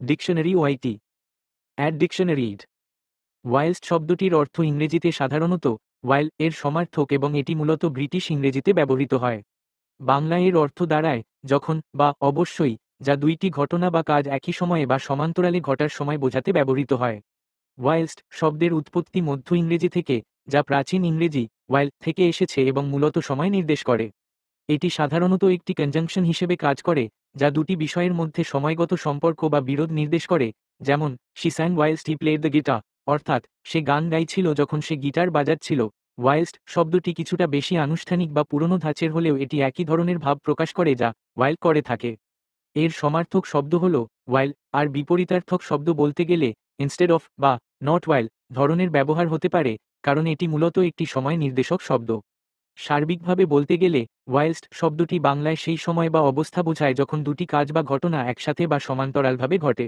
Dictionary ওয়াইটি অ্যাড dictionary ইড ওয়াইল্ড শব্দটির অর্থ ইংরেজিতে সাধারণত ওয়াইল এর সমার্থক এবং এটি মূলত ব্রিটিশ ইংরেজিতে ব্যবহৃত হয়। বাংলা এর অর্থ দাঁড়ায়, যখন বা অবশ্যই, যা দুইটি ঘটনা বা কাজ একই সময়ে বা সমান্তরালে ঘটার সময় বোঝাতে ব্যবহৃত হয়। ওয়াইলস্ট শব্দের উৎপত্তি মধ্য ইংরেজি থেকে, যা প্রাচীন ইংরেজি ওয়াইল থেকে এসেছে এবং মূলত সময় নির্দেশ করে। এটি সাধারণত একটি কনজাংশন হিসেবে কাজ করে যা দুটি বিষয়ের মধ্যে সময়গত সম্পর্ক বা বিরোধ নির্দেশ করে, যেমন, she sang whilst he played the guitar অর্থাৎ, সে গান গাইছিল যখন সে গিটার বাজাচ্ছিল ওয়াইলস্ট শব্দটি কিছুটা বেশি আনুষ্ঠানিক বা পুরনো ধাঁচের হলেও এটি একই ধরনের ভাব প্রকাশ করে যা ওয়াইল করে থাকে। এর সমার্থক শব্দ হল ওয়াইল আর বিপরীতার্থক শব্দ বলতে গেলে ইনস্টেড অফ বা নট ওয়াইল ধরনের ব্যবহার হতে পারে, কারণ এটি মূলত একটি সময় নির্দেশক শব্দ। সার্বিকভাবে বলতে গেলে ওয়াইলস্ট শব্দটি বাংলায় সেই সময় বা অবস্থা বোঝায় যখন দুটি কাজ বা ঘটনা একসাথে বা সমান্তরালভাবে ঘটে।